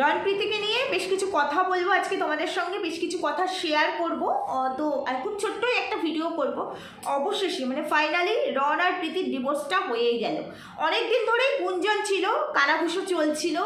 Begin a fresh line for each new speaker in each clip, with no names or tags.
রণপ্রীতিকে নিয়ে বেশ কিছু কথা বলব আজকে তোমাদের সঙ্গে, বেশ কিছু কথা শেয়ার করব। তো খুব ছোট্টই একটা ভিডিও করব। অবশেষে মানে ফাইনালি রন আর প্রীতির ডিভোর্সটা হয়েই গেল। অনেক দিন ধরেই গুঞ্জন ছিল, কানাঘুষো চলছিল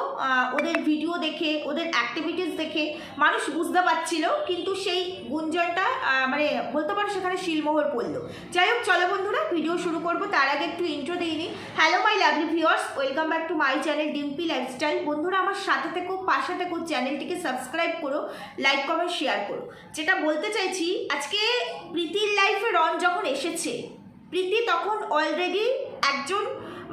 ওদের ভিডিও দেখে, ওদের অ্যাক্টিভিটিস দেখে মানুষ বুঝতে পারছিল, কিন্তু সেই গুঞ্জনটা মানে বলতে পারো সেখানে শিলমোহর পড়ল। যাই হোক, চলো বন্ধুরা ভিডিও শুরু করব। তার আগে একটু ইন্ট্রো দিয়ে নিই hello my lovely viewers welcome back to my channel Dimpi lifestyle বন্ধুরা, আমার সাথে থেকো পাশে থেকো চ্যানেলটিকে সাবস্ক্রাইব করো, লাইক, কমেন্ট, শেয়ার করো। যেটা বলতে চাইছি, আজকে প্রীতির লাইফে রন যখন এসেছে, প্রীতি তখন অলরেডি একজন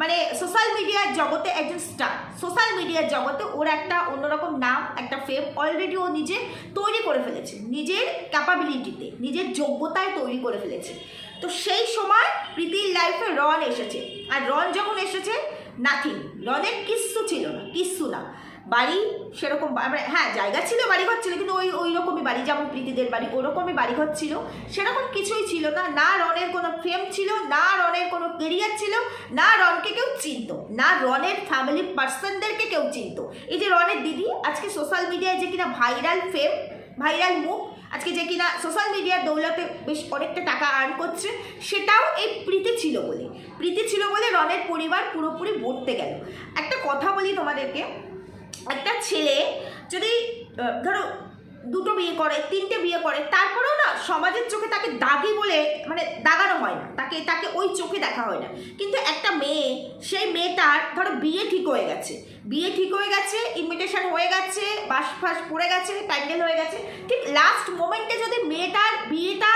মানে সোশ্যাল মিডিয়ার জগতে একজন স্টার সোশ্যাল মিডিয়ার জগতে ওর একটা অন্যরকম নাম, একটা ফেম অলরেডি ও নিজে তৈরি করে ফেলেছে। নিজের ক্যাপাবিলিটিতে নিজের যোগ্যতায় তৈরি করে ফেলেছে। তো সেই সময় প্রীতির লাইফে রন এসেছে। আর রন যখন এসেছে নাথিং রনের কিচ্ছু ছিল না, কিচ্ছু না। বাড়ি সেরকম মানে হ্যাঁ জায়গা ছিল, বাড়িঘর ছিল, কিন্তু ওই ওই রকমই বাড়ি, যেমন প্রীতিদের বাড়ি, ওরকমই বাড়িঘর ছিল। সেরকম কিছুই ছিল না। না রনের কোনো ফ্রেম ছিল, না রনের কোনো কেরিয়ার ছিল, না রনকে কেউ চিনত, না রনের ফ্যামিলি পার্সনদেরকে কেউ চিনত। এই যে রনের দিদি, আজকে সোশ্যাল মিডিয়ায় যে কিনা ভাইরাল ফেম ভাইরাল মুখ, আজকে যে কিনা সোশ্যাল মিডিয়ার দৌলতে বেশ অনেকটা টাকা আর্ন করছে, সেটাও এই প্রীতি ছিল বলে। প্রীতি ছিল বলে রনের পরিবার পুরোপুরি ভরতে গেল। একটা কথা বলি তোমাদেরকে একটা ছেলে যদি ধরো দুটো বিয়ে করে, তিনটে বিয়ে করে, তারপরেও না সমাজের চোখে তাকে দাগি বলে মানে দাগানো হয় না। তাকে তাকে ওই চোখে দেখা হয় না। কিন্তু একটা মেয়ে সেই মেয়েটার ধরো বিয়ে ঠিক হয়ে গেছে। বিয়ে ঠিক হয়ে গেছে ইনভিটেশন হয়ে গেছে, বাস ফাস পড়ে গেছে, প্যান্ডেল হয়ে গেছে। ঠিক লাস্ট মোমেন্টে যদি মেয়েটার বিয়েটা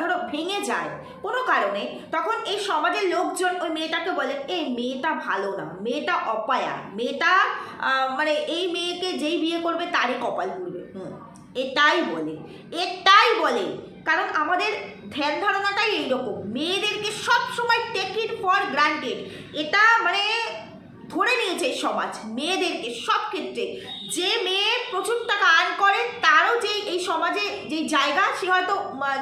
ধরো ভেঙে যায়, কোনো কারণে, তখন এই সমাজের লোকজন ওই মেয়েটাকে বলে এই মেয়েটা ভালো না, মেয়েটা অপায়া মেয়েটা মানে এই মেয়েকে যেই বিয়ে করবে তারই কপাল পুড়বে হুম, এটাই বলে এটাই বলে কারণ আমাদের ধ্যান ধারণাটাই এইরকম। মেয়েদেরকে সব সময় টেক ইট ফর গ্রান্টেড এটা মানে ধরে নিয়েছে সমাজ, মেয়েদেরকে সব ক্ষেত্রে যে মেয়ে প্রচুর টাকা আর্ন করে, তারও যে এই সমাজে যে জায়গা, সে হয়তো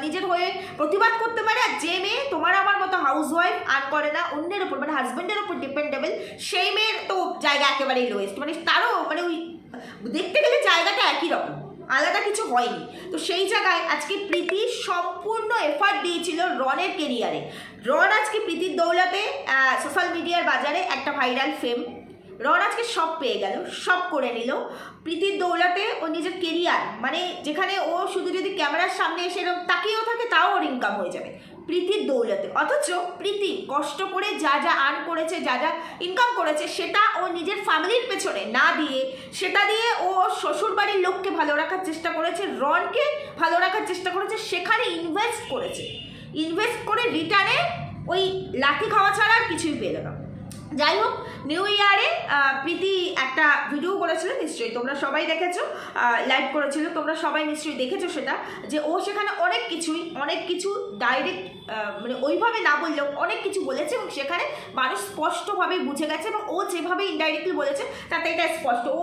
নিজের হয়ে প্রতিবাদ করতে পারে, আর যে মেয়ে তোমার আমার মতো হাউস ওয়াইফ আর্ন করে না, অন্যের ওপর মানে হাজব্যান্ডের ওপর ডিপেন্ডেবল সেই মেয়ের তো জায়গা একেবারেই লোয়েস্ট মানে তারও মানে ওই, দেখতে গেলে জায়গাটা একই রকম। আলাদা কিছু হয়নি। তো সেই জায়গায় আজকে প্রীতি সম্পূর্ণ এফার্ট দিয়েছিল রনের কেরিয়ারে রন আজকে প্রীতির দৌলাতে সোশ্যাল মিডিয়ার বাজারে একটা ভাইরাল ফেম রন আজকে সব পেয়ে গেল, সব করে নিল। প্রীতির দৌলাতে ও নিজের কেরিয়ার মানে যেখানে ও শুধু যদি ক্যামেরার সামনে এসে এরকম তাকিয়েও থাকে, তাও ওর ইনকাম হয়ে যাবে। প্রীতির দৌলতে। অথচ প্রীতি কষ্ট করে যা যা আর্ন করেছে, যা যা ইনকাম করেছে, সেটা ও নিজের ফ্যামিলির পেছনে না দিয়ে, সেটা দিয়ে ও শ্বশুর বাড়ির লোককে ভালো রাখার চেষ্টা করেছে রনকে ভালো রাখার চেষ্টা করেছে, সেখানে ইনভেস্ট করেছে। ইনভেস্ট করে রিটার্নে ওই লাঠি খাওয়া ছাড়া আর কিছুই পেল না। যাই হোক নিউ ইয়ারে প্রীতি একটা ভিডিও করেছিল, নিশ্চয়ই তোমরা সবাই দেখেছ লাইভ করেছিল, তোমরা সবাই নিশ্চয়ই দেখেছ সেটা, যে ও সেখানে অনেক কিছুই, অনেক কিছু ডাইরেক্ট মানে ওইভাবে না বললেও অনেক কিছু বলেছে এবং সেখানে মানুষ স্পষ্টভাবেই বুঝে গেছে এবং ও যেভাবে ইনডাইরেক্টলি বলেছে, তাতে এটা স্পষ্ট। ও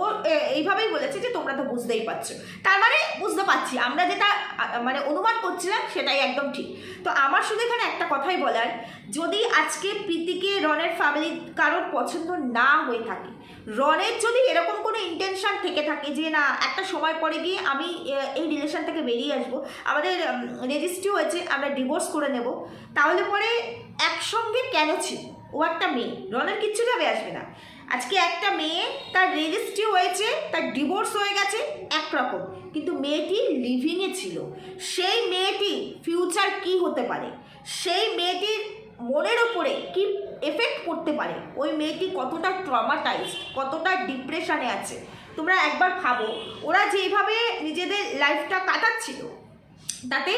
এইভাবেই বলেছে যে তোমরা তো বুঝতেই পারছ। তার মানে বুঝতে পারছি, আমরা যেটা মানে অনুমান করছিলাম সেটাই একদম ঠিক। তো আমার শুধু এখানে একটা কথাই বলার, যদি আজকে প্রীতিকে রনের ফ্যামিলি কারোর পছন্দ না হয়ে থাকে। রনের যদি এরকম কোনো ইন্টেনশন থেকে থাকে যে, না, একটা সময় পরে গিয়ে আমি এই রিলেশন থেকে বেরিয়ে আসব, আমাদের রেজিস্ট্রি হয়েছে, আমরা ডিভোর্স করে নেব, তাহলে পরে একসঙ্গে কেন ছিল? ও একটা মেয়ে, রনের কিচ্ছু যাবে আসবে না। আজকে একটা মেয়ে, তার রেজিস্ট্রি হয়েছে, তার ডিভোর্স হয়ে গেছে, একরকম। কিন্তু মেয়েটি লিভিংয়ে ছিল। সেই মেয়েটি ফিউচার কি হতে পারে? সেই মেয়েটির মনের ওপরে কি এফেক্ট করতে পারে? ওই মেয়েটি কতটা ট্রমাটাইজ কতটা ডিপ্রেশানে আছে? তোমরা একবার ভাবো, ওরা যেইভাবে নিজেদের লাইফটা কাটাচ্ছিল, তাতে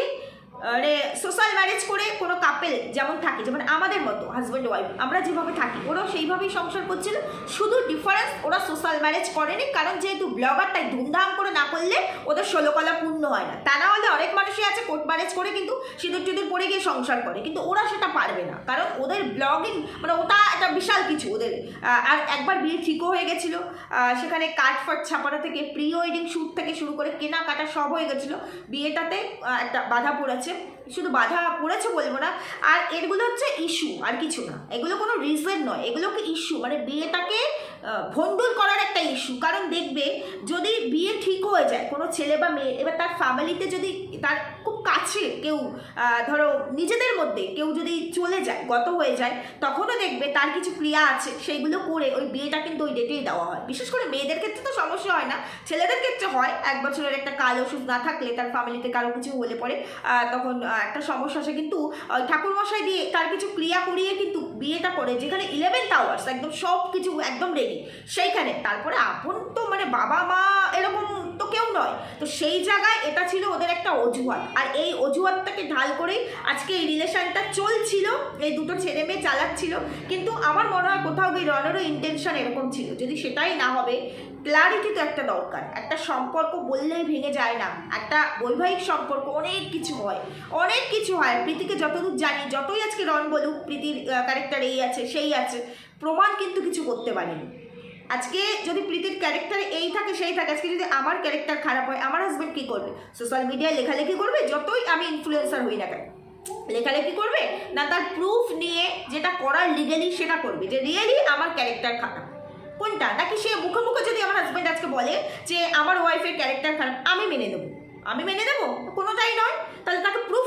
সোশ্যাল ম্যারেজ করে কোনো কাপেল যেমন থাকে, যেমন আমাদের মতো হাজব্যান্ড ওয়াইফ আমরা যেভাবে থাকি, ওরাও সেইভাবেই সংসার করছিল। শুধু ডিফারেন্স ওরা সোশ্যাল ম্যারেজ করেনি, কারণ যেহেতু ব্লগার তাই ধুমধাম করে না করলে ওদের ষোলোকলা পূর্ণ হয় না। তা না হলে অনেক মানুষই আছে কোর্ট ম্যারেজ করে, কিন্তু সিঁদুর টিঁদুর পরে গিয়ে সংসার করে, কিন্তু ওরা সেটা পারবে না। কারণ ওদের ব্লগিং মানে ওটা একটা বিশাল কিছু ওদের আর একবার বিয়ে ঠিকও হয়ে গেছিল সেখানে কাঠ ফাট ছাপানো থেকে প্রি ওয়েডিং শ্যুট থেকে শুরু করে কেনাকাটা সব হয়ে গেছিল। বিয়েটাতে একটা বাধা পড়েছে। শুধু বাধা পড়েছে বলব না। আর এগুলো হচ্ছে ইস্যু আর কিছু না। এগুলো কোনো রিজন নয়। এগুলোকে ইস্যু মানে বিয়েটাকে ভণ্ডুল করার একটা ইস্যু কারণ দেখবে, যদি বিয়ে ঠিক হয়ে যায়, কোনো ছেলে বা মেয়ে, এবার তার ফ্যামিলিতে যদি তার কাছে কেউ ধরো নিজেদের মধ্যে কেউ যদি চলে যায়, গত হয়ে যায়, তখনও দেখবে তার কিছু ক্রিয়া আছে, সেইগুলো করে ওই বিয়েটা কিন্তু ওই ডেটেই দেওয়া হয়। বিশেষ করে মেয়েদের ক্ষেত্রে তো সমস্যা হয় না, ছেলেদের ক্ষেত্রে হয়, এক বছরের একটা কাল ওষুধ না থাকলে তার ফ্যামিলিতে কারও কিছু হলে পরে তখন একটা সমস্যা আসে। কিন্তু ওই ঠাকুরমশাই দিয়ে তার কিছু ক্রিয়া করিয়ে কিন্তু বিয়েটা করে, যেখানে ইলেভেন্থ আওয়ার্স একদম সব কিছু একদম রেডি সেইখানে। তারপরে আপন তো মানে বাবা মা এরকম নয়। তো সেই জায়গায় এটা ছিল ওদের একটা অজুহাত। আর এই অজুহাতটাকে ঢাল করেই আজকে এই রিলেশনটা চলছিল। এই দুটো ছেলে মেয়ে চালাচ্ছিল। কিন্তু আমার মনে হয় কোথাও গিয়ে রনেরও ইন্টেনশন এরকম ছিল। যদি সেটাই না হবে ক্লারিটি তো একটা দরকার। একটা সম্পর্ক বললেই ভেঙে যায় না। একটা বৈবাহিক সম্পর্ক অনেক কিছু হয়। অনেক কিছু হয়। প্রীতিকে যতদূর জানি, যতই আজকে রন বলুক, প্রীতির ক্যারেক্টার এই আছে, সেই আছে, প্রমাণ কিন্তু কিছু করতে পারেনি। আজকে যদি প্রীতির ক্যারেক্টারে এই থাকে, সেই থাকে। আজকে যদি আমার ক্যারেক্টার খারাপ হয়, আমার হাজব্যান্ড কী করবে? সোশ্যাল মিডিয়ায় লেখালেখি করবে, যতই আমি ইনফ্লুয়েন্সার হই না কেন। লেখালেখি করবে? না, তার প্রুফ নিয়ে যেটা করার লিগেলি সেটা করবে, যে রিয়েলি আমার ক্যারেক্টার খারাপ। কোনটা? নাকি সে মুখে মুখে যদি আমার হাজব্যান্ড আজকে বলে যে, আমার ওয়াইফের ক্যারেক্টার খারাপ, আমি মেনে নেব। আমি মেনে নেব? কোনোটাই নয়। তাহলে তাকে প্রুফ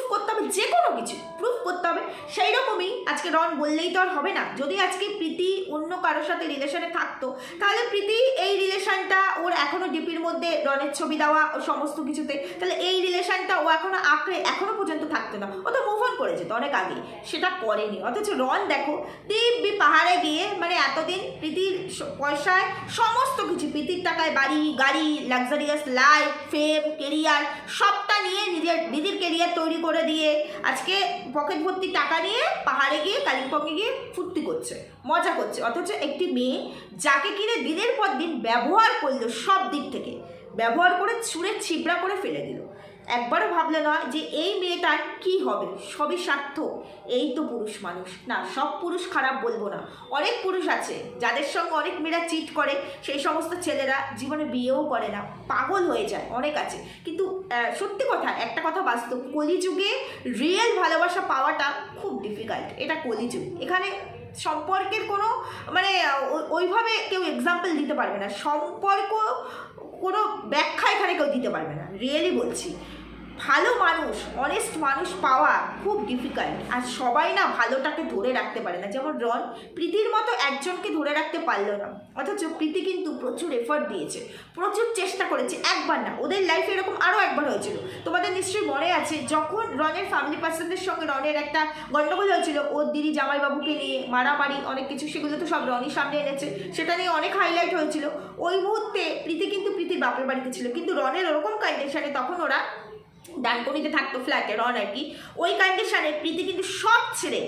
যে কোনো কিছু প্রুফ করতে হবে। সেই রকমই আজকে রন বললেই তো আর হবে না। যদি আজকে প্রীতি অন্য কারোর সাথে রিলেশনে থাকতো, তাহলে প্রীতি এই রিলেশনটা ওর এখনও ডিপির মধ্যে রনের ছবি দেওয়া ও সমস্ত কিছুতে, তাহলে এই রিলেশনটা ও এখনও আঁকড়ে এখনও পর্যন্ত থাকতো না। ও তো মুভ অন করে যেত অনেক আগে, সেটা করেনি। অথচ রন দেখো, দিব্যি পাহাড়ে গিয়ে মানে এতদিন প্রীতির পয়সায় সমস্ত কিছু, প্রীতির টাকায় বাড়ি, গাড়ি লাক্সারিয়াস লাইফ ফেম কেরিয়ার সবটা নিয়ে নিজের, দিদির কেরিয়ার তৈরি করে দিয়ে আজকে পকেট ভর্তি টাকা নিয়ে পাহাড়ে গিয়ে, কালিম্পংয়ে গিয়ে ফুর্তি করছে, মজা করছে। অথচ একটি মেয়ে যাকে কিনে দিনের পর দিন ব্যবহার করল সব দিক থেকে, ব্যবহার করে ছুঁড়ে ছিবড়া করে ফেলে দিল। একবারও ভাবলে নয় যে এই মেয়েটার কি হবে, সবই স্বার্থ। এই তো পুরুষ মানুষ। না, সব পুরুষ খারাপ বলব না। অনেক পুরুষ আছে, যাদের সঙ্গে অনেক মেয়েরা চিট করে, সেই সমস্ত ছেলেরা জীবনে বিয়েও করে না। পাগল হয়ে যায়, অনেক আছে। কিন্তু সত্যি কথা, একটা কথা বাস্তব, কলিযুগে রিয়েল ভালোবাসা পাওয়াটা খুব ডিফিকাল্ট এটা কলিযুগ। এখানে সম্পর্কের কোনো মানে ওইভাবে কেউ এক্সাম্পল দিতে পারবে না। সম্পর্ক কোনো ব্যাখ্যা এখানে কেউ দিতে পারবে না। রিয়েলি বলছি। ভালো মানুষ অনেস্ট মানুষ পাওয়া খুব ডিফিকাল্ট আর সবাই না ভালোটাকে ধরে রাখতে পারে না। যেমন রন, প্রীতির মতো একজনকে ধরে রাখতে পারল না। অথচ প্রীতি কিন্তু প্রচুর এফর্ট দিয়েছে। প্রচুর চেষ্টা করেছে। একবার না, ওদের লাইফে এরকম আরও একবার হয়েছিল। তোমাদের নিশ্চয়ই মনে আছে, যখন রনের ফ্যামিলি পার্সনদের সঙ্গে রনের একটা গণ্ডগোল হয়েছিল ওর দিদি জামাইবাবুকে নিয়ে মারামারি, অনেক কিছু, সেগুলো তো সব রনই সামনে এনেছে। সেটা নিয়ে অনেক হাইলাইট হয়েছিল। ওই মুহূর্তে প্রীতি কিন্তু প্রীতির বাপের বাড়িতে ছিল। কিন্তু রনের ওরকম কন্ডিশনে তখন ওরা ডানকনিতে থাকতো ফ্ল্যাটে রন আর কি। ওই কন্ডিশনে প্রীতি কিন্তু সব ছেড়ে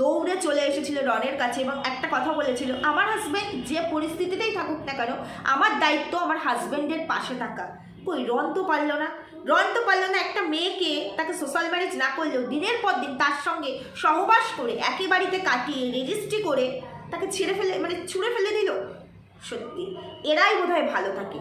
দৌড়ে চলে এসেছিল রনের কাছে এবং একটা কথা বলেছিল, আমার হাজব্যান্ড যে পরিস্থিতিতেই থাকুক না কেন, আমার দায়িত্ব আমার হাজব্যান্ডের পাশে থাকা। কই, রন তো পারল না। রন তো পারল না একটা মেয়েকে তাকে সোশ্যাল ম্যারেজ না করলেও দিনের পর দিন তার সঙ্গে সহবাস করে একই বাড়িতে কাটিয়ে রেজিস্ট্রি করে তাকে ছেড়ে ফেলে মানে ছুঁড়ে ফেলে দিল। সত্যি, এরাই বোধহয় ভালো থাকে।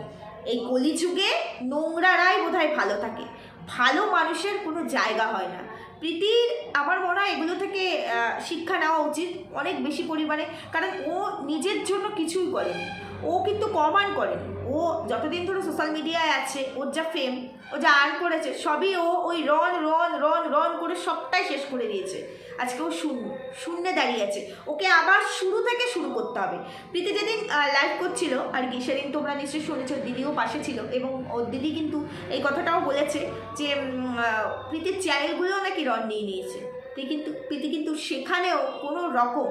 এই কলিযুগে নোংরারাই বোধহয় ভালো থাকে। ভালো মানুষের কোনো জায়গা হয় না। প্রীতির আমার মনে হয় এগুলো থেকে শিক্ষা নেওয়া উচিত অনেক বেশি পরিমাণে। কারণ ও নিজের জন্য কিছুই করেনি। ও কিন্তু কমান করেনি। ও যতদিন ধরে সোশ্যাল মিডিয়ায় আছে, ওর যা ফেম ও যা আর্ন করেছে, সবই ও ওই রন রন রন রন করে সবটাই শেষ করে দিয়েছে। আজকে ও শূন্য, শূন্যে দাঁড়িয়ে আছে। ওকে আবার শুরু থেকে শুরু করতে হবে। প্রীতি যেদিন লাইভ করছিল, আর কি, সেদিন তোমরা নিশ্চয়ই শুনেছ, দিদিও পাশে ছিল, এবং ওর দিদি কিন্তু এই কথাটাও বলেছে যে প্রীতির চ্যানেলগুলোও নাকি রন নিয়ে নিয়েছে। কিন্তু, প্রীতি কিন্তু সেখানেও কোনো রকম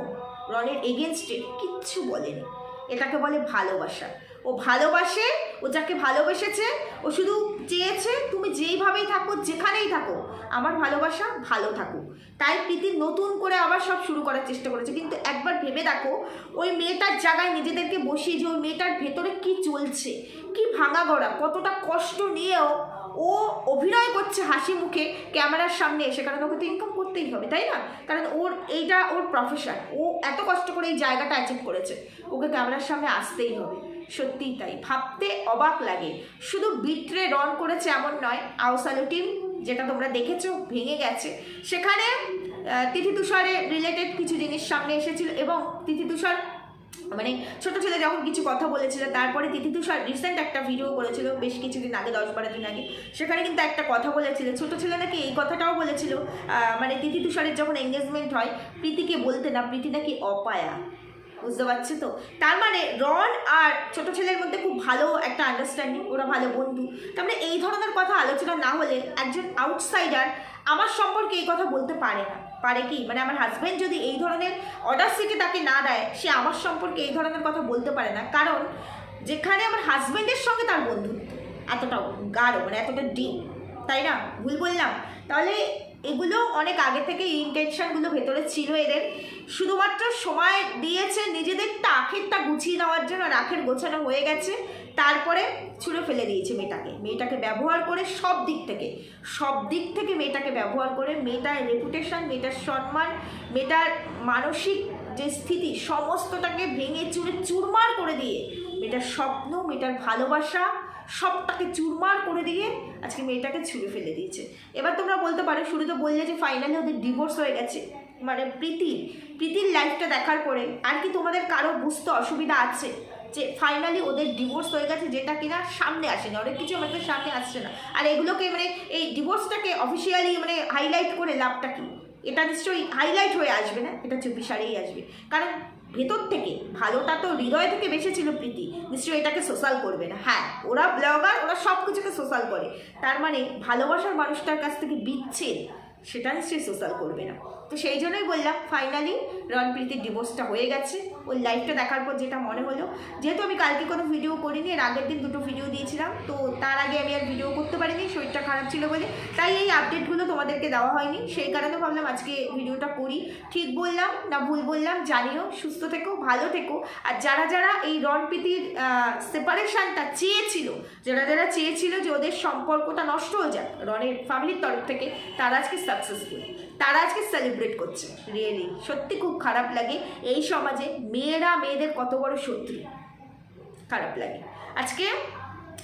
রনের এগেনস্টে কিচ্ছু বলেনি। এটাকে বলে ভালোবাসা। ও ভালোবাসে, ও যাকে ভালোবেসেছে, ও শুধু চেয়েছে তুমি যেইভাবেই থাকো, যেখানেই থাকো, আমার ভালোবাসা ভালো থাকুক। তাই প্রীতি নতুন করে আবার সব শুরু করার চেষ্টা করেছে। কিন্তু একবার ভেবে দেখো, ওই মেয়েটার জায়গায় নিজেদেরকে বসিয়ে যে ওই মেয়েটার ভেতরে কি চলছে, কি ভাঙা গড়া, কতটা কষ্ট নিয়েও ও অভিনয় করছে হাসি মুখে ক্যামেরার সামনে এসে। কারণ ওকে তো ইনকাম করতেই হবে, তাই না? কারণ ওর এইটা ওর প্রফেশন ও এত কষ্ট করে এই জায়গাটা অ্যাচিভ করেছে, ওকে ক্যামেরার সামনে আসতেই হবে। সত্যিই তাই। ভাবতে অবাক লাগে। শুধু বিট্রে রন করেছে এমন নয় আউসালু টিম যেটা তোমরা দেখেছ, ভেঙে গেছে। সেখানে তিথি তুষারের রিলেটেড কিছু জিনিস সামনে এসেছিল এবং তিথি তুষার মানে ছোট ছেলে যখন কিছু কথা বলেছিল, তারপরে তিথি তুষার রিসেন্ট একটা ভিডিও করেছিল, বেশ কিছুদিন আগে, দশ বারো দিন আগে, সেখানে কিন্তু একটা কথা বলেছিল। ছোট ছেলে নাকি এই কথাটাও বলেছিল মানে তিথি তুষারের যখন এঙ্গেজমেন্ট হয়, প্রীতিকে বলতে না, প্রীতি নাকি অপায়া। বুঝতে পারছি তো? তার মানে রন আর ছোট ছেলের মধ্যে খুব ভালো একটা আন্ডারস্ট্যান্ডিং ওরা ভালো বন্ধু। তার মানে এই ধরনের কথা আলোচনা না হলে একজন আউটসাইডার আমার সম্পর্কে এই কথা বলতে পারে না। পারে কি? মানে আমার হাজব্যান্ড যদি এই ধরনের অডাসিটি তাকে না দেয়, সে আমার সম্পর্কে এই ধরনের কথা বলতে পারে না। কারণ যেখানে আমার হাজব্যান্ডের সঙ্গে তার বন্ধুত্ব এতটা গাঢ় মানে এতটা ডিপ তাই না? ভুল বললাম। তাহলে এগুলো অনেক আগে থেকে ইন্টেনশনগুলো ভেতরে ছিল এদের। শুধুমাত্র সময় দিয়েছে নিজেদেরটা আখেরটা গুছিয়ে নেওয়ার জন্য আখের গোছানো হয়ে গেছে। তারপরে ছুঁড়ে ফেলে দিয়েছে মেয়েটাকে। মেয়েটাকে ব্যবহার করে সব দিক থেকে, সব দিক থেকে মেয়েটাকে ব্যবহার করে মেয়েটার রেপুটেশন মেয়েটার সম্মান, মেয়েটার মানসিক যে স্থিতি, সমস্তটাকে ভেঙে চুরে চুরমার করে দিয়ে মেয়েটার স্বপ্ন, মেয়েটার ভালোবাসা সবটাকে চুরমার করে দিয়ে আজকে মেয়েটাকে ছুঁড়ে ফেলে দিয়েছে। এবার তোমরা বলতে পারো শুরু তো বললে যে ফাইনালি ওদের ডিভোর্স হয়ে গেছে। মানে প্রীতির প্রীতির লাইফটা দেখার পরে আর কি তোমাদের কারও বুঝতে অসুবিধা আছে যে ফাইনালি ওদের ডিভোর্স হয়ে গেছে যেটা কিনা সামনে আসেনি, অনেক কিছু আমাদের সামনে আসছে না। আর এগুলোকে মানে এই ডিভোর্সটাকে অফিসিয়ালি মানে হাইলাইট করে লাভটা কি? এটা নিশ্চয়ই হাইলাইট হয়ে আসবে না? এটা চব্বিশারেই আসবে। কারণ ভেতর থেকে, ভালোটা তো হৃদয় থেকে বেসেছিল প্রীতি। নিশ্চয়ই এটাকে সোশ্যাল করবে না। হ্যাঁ ওরা ব্লগার ওরা সব কিছুকে সোশ্যাল করে। তার মানে ভালোবাসার মানুষটার কাছ থেকে বিচ্ছেদ, সেটা নিশ্চয়ই সোশ্যাল করবে না। তো সেই জন্যই বললাম ফাইনালি রণপ্রীতির ডিভোর্সটা হয়ে গেছে। ওই লাইফটা দেখার পর যেটা মনে হলো, যেহেতু আমি কালকে কোনো ভিডিও করিনি, এর আগের দিন দুটো ভিডিও দিয়েছিলাম, তো তার আগে আমি আর ভিডিও করতে পারিনি, শরীরটা খারাপ ছিল বলে। তাই এই আপডেটগুলো তোমাদেরকে দেওয়া হয়নি, সেই কারণে ভাবলাম আজকে ভিডিওটা করি। ঠিক বললাম না ভুল বললাম, জানিও, সুস্থ থেকো, ভালো থেকো। আর যারা যারা এই রণপ্রীতির সেপারেশনটা চেয়েছিল, যারা যারা চেয়েছিল যে ওদের সম্পর্কটা নষ্ট হয়ে যাক রনের ফ্যামিলির তরফ থেকে, তারা আজকে সাকসেসফুল তারা আজকে সেলিব্রেট করছে। রিয়েলি সত্যি খুব খারাপ লাগে। এই সমাজে মেয়েরা মেয়েদের কত বড় শত্রু। খারাপ লাগে। আজকে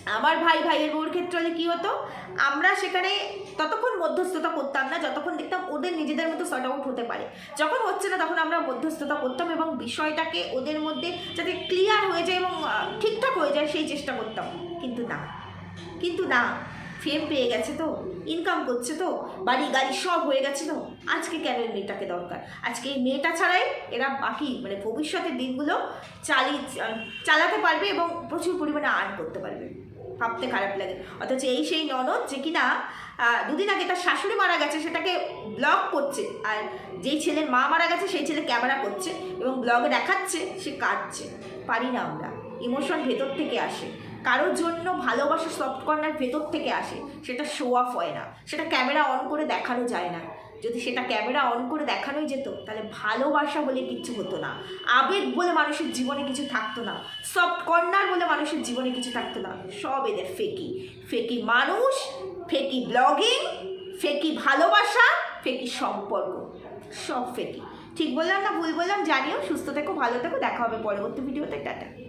আমার ভাই ভাইয়ের বউর ক্ষেত্রে কী হতো? আমরা সেখানে ততক্ষণ মধ্যস্থতা করতাম না, যতক্ষণ দেখতাম ওদের নিজেদের মতো শর্ট আউট হতে পারে। যখন হচ্ছে না, তখন আমরা মধ্যস্থতা করতাম এবং বিষয়টাকে ওদের মধ্যে যাতে ক্লিয়ার হয়ে যায় এবং ঠিকঠাক হয়ে যায় সেই চেষ্টা করতাম। কিন্তু না। কিন্তু না। ফেম পেয়ে গেছে তো ইনকাম করছে তো, বাড়ি গাড়ি সব হয়ে গেছে তো, আজকে কেন এই মেয়েটাকে দরকার? আজকে এই মেয়েটা ছাড়াই এরা বাকি মানে ভবিষ্যতের দিনগুলো চালি, চালাতে পারবে এবং প্রচুর পরিমাণে আর্ন করতে পারবে। ভাবতে খারাপ লাগে। অথচ এই সেই ননদ যে কিনা দুদিন আগে তার শাশুড়ি মারা গেছে, সেটাকে ব্লগ করছে। আর যেই ছেলের মা মারা গেছে, সেই ছেলে ক্যামেরা করছে এবং ব্লগে দেখাচ্ছে, সে কাটছে পারি না আমরা। ইমোশন ভেতর থেকে আসে। কারোর জন্য ভালোবাসা সফট কর্নার ভেতর থেকে আসে, সেটা শো অফ হয় না। সেটা ক্যামেরা অন করে দেখানো যায় না। যদি সেটা ক্যামেরা অন করে দেখানোই যেত, তাহলে ভালোবাসা বলে কিছু হতো না। আবেগ বলে মানুষের জীবনে কিছু থাকতো না। সফট কর্নার বলে মানুষের জীবনে কিছু থাকতো না। সব এদের ফেকি ফেকি মানুষ ফেকি ব্লগিং ফেকি ভালোবাসা ফেকি সম্পর্ক। সব ফেকি ঠিক বললাম না ভুল বললাম? জানিও, সুস্থ থেকো, ভালো থেকো। দেখা হবে পরবর্তী ভিডিওতে টাটা।